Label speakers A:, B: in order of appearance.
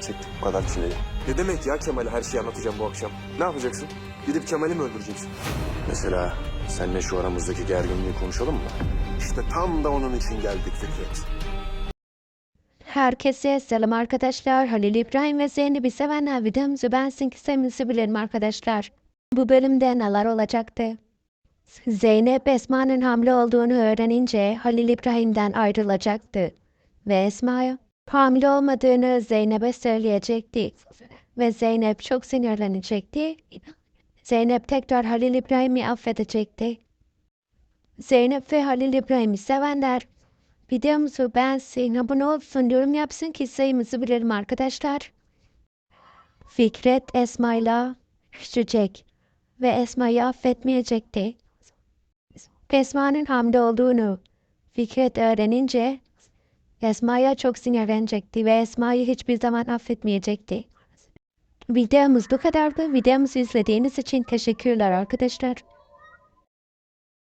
A: çektik bu kadar çileyi?
B: Ne demek ya Kemal'e her şeyi anlatacağım bu akşam? Ne yapacaksın? Gidip Kemal'i mi öldüreceksin?
A: Mesela seninle şu aramızdaki gerginliği konuşalım mı?
B: İşte tam da onun için geldik Fikret.
C: Herkese selam arkadaşlar. Halil İbrahim ve Zeynep'i sevenler videomuzu ben sevmesi bilelim arkadaşlar. Bu bölümde neler olacaktı? Zeynep Esma'nın hamile olduğunu öğrenince Halil İbrahim'den ayrılacaktı. Ve Esma'ya hamile olmadığını Zeynep'e söyleyecekti. Ve Zeynep çok sinirlenecekti. Zeynep tekrar Halil İbrahim'i affedecekti. Zeynep ve Halil İbrahim'i sevenler Videomuzu beğensin, abone olsun, yorum yapsın ki sayımızı bilelim arkadaşlar. Fikret Esma'yla küçecek ve Esma'yı affetmeyecekti. Esma'nın hamile olduğunu Fikret öğrenince Esma'ya çok sinirlenecekti ve Esma'yı hiçbir zaman affetmeyecekti. Videomuz bu kadardı. Videomuzu izlediğiniz için teşekkürler arkadaşlar.